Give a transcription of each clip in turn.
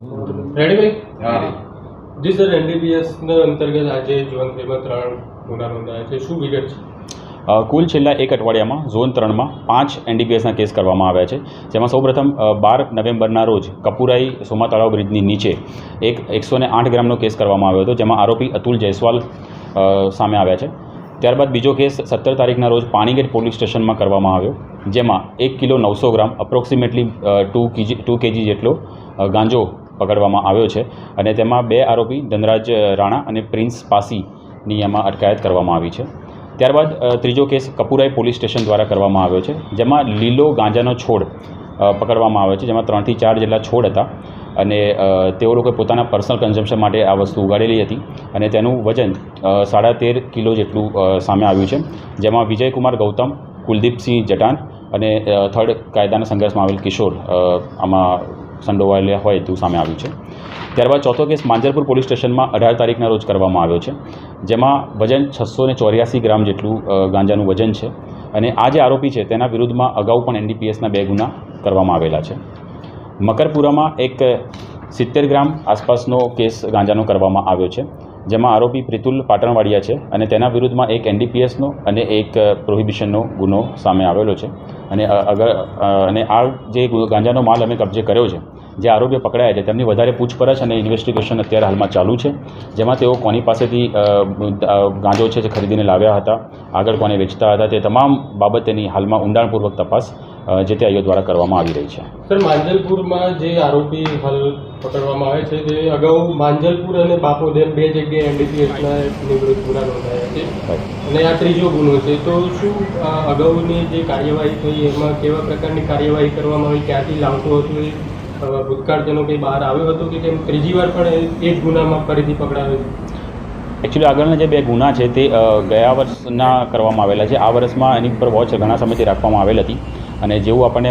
Ready ભાઈ જી sir એનડીપીએસના અંતર્ગત આજે જીવનપ્રેમમાં ત્રણ ગુના નોંધાયા છે. શું વિગત છે? કુલ છેલ્લા એક અઠવાડિયામાં ઝોન ત્રણમાં પાંચ એનડીપીએસના કેસ કરવામાં આવ્યા છે જેમાં સૌપ્રથમ બાર નવેમ્બરના રોજ કપુરાઈ સોમા તળાવ બ્રિજની નીચે એક એકસો ને આઠ ગ્રામનો કેસ કરવામાં આવ્યો હતો જેમાં આરોપી અતુલ જયસ્વાલ સામે આવ્યા છે. ત્યારબાદ બીજો કેસ સત્તર તારીખના રોજ પાણીગેટ પોલીસ સ્ટેશનમાં કરવામાં આવ્યો જેમાં એક કિલો નવસો gram approximately two KG two KG જેટલો ગાંજો પકડવામાં આવ્યો છે અને તેમાં બે આરોપી ધનરાજ રાણા અને પ્રિન્સ પાસીની એમાં અટકાયત કરવામાં આવી છે. ત્યારબાદ ત્રીજો કેસ કપુરાઈ પોલીસ સ્ટેશન દ્વારા કરવામાં આવ્યો છે, જેમાં લીલો ગાંજાનો છોડ પકડવામાં આવ્યો છે, જેમાં ત્રણથી ચાર જેટલા છોડ હતા અને તેઓ લોકોએ પોતાના પર્સનલ કન્ઝમ્પશન માટે આ વસ્તુ ઉગાડેલી હતી અને તેનું વજન સાડા તેર કિલો જેટલું સામે આવ્યું છે, જેમાં વિજયકુમાર ગૌતમ, કુલદીપસિંહ જટાન અને થર્ડ કાયદાના સંઘર્ષમાં આવેલ કિશોર આમાં સંડોવાયેલા હોય તેવું સામે આવ્યું છે. ત્યારબાદ ચોથો કેસ માંજરપુર પોલીસ સ્ટેશનમાં અઢાર તારીખના રોજ કરવામાં આવ્યો છે, જેમાં વજન છસો ને ચોર્યાસી ગ્રામ જેટલું ગાંજાનું વજન છે અને આ જે આરોપી છે તેના વિરુદ્ધમાં અગાઉ પણ એનડીપીએસના બે ગુના કરવામાં આવેલા છે. મકરપુરામાં એક સિત્તેર ગ્રામ આસપાસનો કેસ ગાંજાનો કરવામાં આવ્યો છે. જેમાં આરોપી પ્રિતુલ પાટણવાડિયા છે અને તેના વિરુદ્ધમાં એક એનડીપીએસનો અને એક પ્રોહિબિશનનો ગુનો સામે આવેલો છે. અને અગર અને આ જે ગાંજાનો માલ અમે કબજે કર્યો છે, જે આરોપીઓ પકડાયા છે, તેમની વધારે પૂછપરછ અને ઇન્વેસ્ટિગેશન અત્યારે હાલમાં ચાલુ છે, જેમાં તેઓ કોની પાસેથી ગાંજો છે જે ખરીદીને લાવ્યા હતા, આગળ કોને વેચતા હતા, તે તમામ બાબતેની હાલમાં ઊંડાણપૂર્વક તપાસ જે તે આઈઓ દ્વારા કરવામાં આવી રહી છે. સર માંજલપુરમાં જે આરોપી હાલ પકડવામાં આવે છે તે અગાઉ માંજલપુર અને એમ બે જગ્યાએ એનડીપીએસના નિવૃત્ત ગુના નોંધાયા છે. અને આ ત્રીજો ગુનો છે. તો શું અગાઉની જે કાર્યવાહી થઈ એમાં કેવા પ્રકારની કાર્યવાહી કરવામાં આવી ક્યાંથી લાવતો હતો એ ભૂતકાળજનો કંઈ બહાર આવ્યો હતો કે કેમ? ત્રીજી વાર પણ એ જ ગુનામાં ફરીથી પકડાયો એકચ્યુઅલી આગળના જે બે ગુના છે તે ગયા વર્ષના કરવામાં આવેલા છે. આ વર્ષમાં એની પર વોચ ઘણા સમયથી રાખવામાં આવેલ હતી. અને જેવું આપણને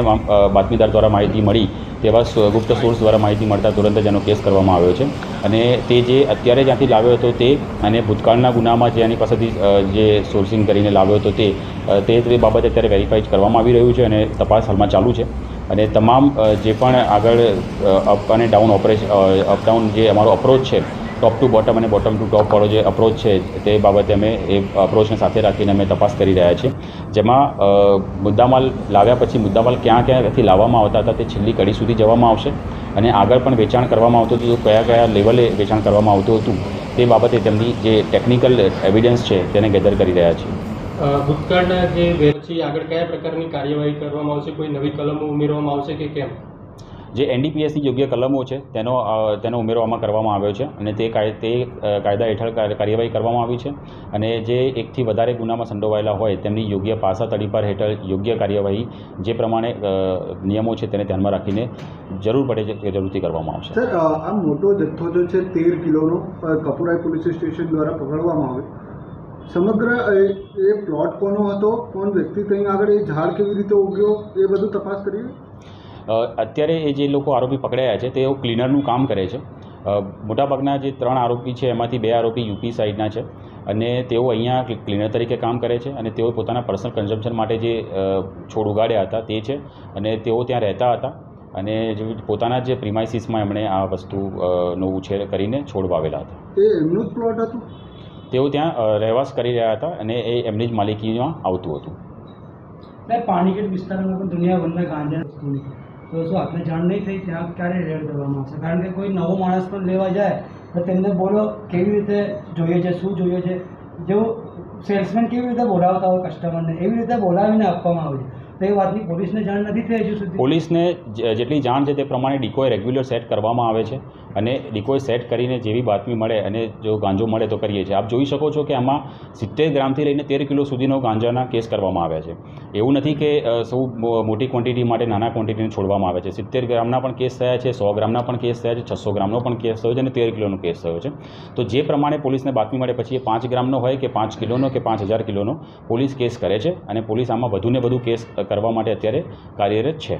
બાતમીદાર દ્વારા માહિતી મળી, તેવા ગુપ્ત સોર્સ દ્વારા માહિતી મળતા તુરંત જ એનો કેસ કરવામાં આવ્યો છે. અને તે જે અત્યારે જ્યાંથી લાવ્યો હતો તે, અને ભૂતકાળના ગુનામાં જે એની પાસેથી જે સોર્સિંગ કરીને લાવ્યો હતો તે તે તે બાબતે અત્યારે વેરીફાઈ કરવામાં આવી રહ્યું છે અને તપાસ હાલમાં ચાલુ છે. અને તમામ જે પણ આગળ અપ અને ડાઉન ઓપરેશન અપડાઉન જે અમારો અપ્રોચ છે ટોપ ટુ બોટમ અને બોટમ ટુ ટોપ વાળો જે અપ્રોચ છે, તે બાબતે અમે એ અપ્રોચને સાથે રાખીને અમે તપાસ કરી રહ્યા છીએ. જેમાં મુદ્દામાલ લાવ્યા પછી મુદ્દામાલ ક્યાં ક્યાંથી લાવવામાં આવતા હતા તે છેલ્લી કડી સુધી જવામાં આવશે અને આગળ પણ વેચાણ કરવામાં આવતું હતું, કયા કયા લેવલે વેચાણ કરવામાં આવતું હતું તે બાબતે તેમની જે ટેકનિકલ એવિડન્સ છે તેને ગેધર કરી રહ્યા છીએ. ભૂતકાળના જે વે- પછી આગળ કયા પ્રકારની કાર્યવાહી કરવામાં આવશે? કોઈ નવી કલમો ઉમેરવામાં આવશે કે કેમ? જે એનડીપીએસની યોગ્ય કલમો છે, તેનો તેનો ઉમેરો આમાં કરવામાં આવ્યો છે અને તે તે કાયદા હેઠળ કાર્યવાહી કરવામાં આવી છે અને જે એકથી વધારે ગુનામાં સંડોવાયેલા હોય તેમની યોગ્ય પાસા તડીપાર હેઠળ યોગ્ય કાર્યવાહી જે પ્રમાણે નિયમો છે તેને ધ્યાનમાં રાખીને જરૂર પડે છે જરૂરથી કરવામાં આવશે. સર આ મોટો જથ્થો જે છે તેર કિલોનો કપુરાઈ પોલીસ સ્ટેશન દ્વારા પકડવામાં આવ્યો. સમગ્ર એ પ્લોટ કોનો હતો? કોણ વ્યક્તિ ત્યાં આગળ એ ઝાડ કેવી રીતે ઉગ્યો? એ બધું તપાસ કરીએ અત્યારે એ જે લોકો આરોપી પકડાયા છે તેઓ ક્લીનરનું કામ કરે છે. મોટાભાગના જે ત્રણ આરોપી છે એમાંથી બે આરોપી યુપી સાઈડના છે અને તેઓ અહીંયા ક્લીનર તરીકે કામ કરે છે અને તેઓ પોતાના પર્સનલ કન્ઝમ્પશન માટે જે છોડ ઉગાડ્યા હતા તે છે અને તેઓ ત્યાં રહેતા હતા અને જે પોતાના જે પ્રિમાઇસીસમાં એમણે આ વસ્તુ નો ઉછેર કરીને છોડ વાવેલા હતા. એ એમનું જ પ્લોટ હતું? તેઓ ત્યાં રહેવાસ કરી રહ્યા હતા અને એ એમની જ માલિકીમાં આવતું હતું. પાણીગેટ વિસ્તારમાં પણ દુનિયાભરના ગાંજા વસ્તુની તો શું, આપણે જાણ નહીં થઈ ત્યાં ક્યારે રેડ કરવામાં આવશે? કારણ કે કોઈ નવો માણસ પણ લેવા જાય, તો તેમને બોલો કેવી રીતે જોઈએ છે, શું જોઈએ છે? જેવું સેલ્સમેન કેવી રીતે બોલાવતા હોય કસ્ટમરને એવી રીતે બોલાવીને આપવામાં આવે છે. તો વાતની પોલીસને જાણ નથી થઈ હજુ સુધી? પોલીસને જેટલી જાણ છે તે પ્રમાણે ડિકોય રેગ્યુલર સેટ કરવામાં આવે છે અને ડિકોય સેટ કરીને જેવી બાતમી મળે અને જો ગાંજો મળે તો કરીએ છીએ. આપ જોઈ શકો છો કે આમાં સિત્તેર ગ્રામથી લઈને તેર કિલો સુધીનો ગાંજાના કેસ કરવામાં આવ્યા છે. એવું નથી કે સૌ મોટી ક્વોન્ટિટી માટે નાના ક્વોન્ટિટીને છોડવામાં આવે છે. સિત્તેર ગ્રામના પણ કેસ થયા છે, સો ગ્રામના પણ કેસ થયા છે, છસો ગ્રામનો પણ કેસ થયો છે અને તેર કિલોનો કેસ થયો છે. તો જે પ્રમાણે પોલીસને બાતમી મળે પછી એ પાંચ ગ્રામનો હોય કે પાંચ કિલોનો કે પાંચ હજાર કિલોનો પોલીસ કેસ કરે છે અને પોલીસ આમાં વધુને વધુ કેસ કરવા માટે અત્યારે કાર્યરત છે.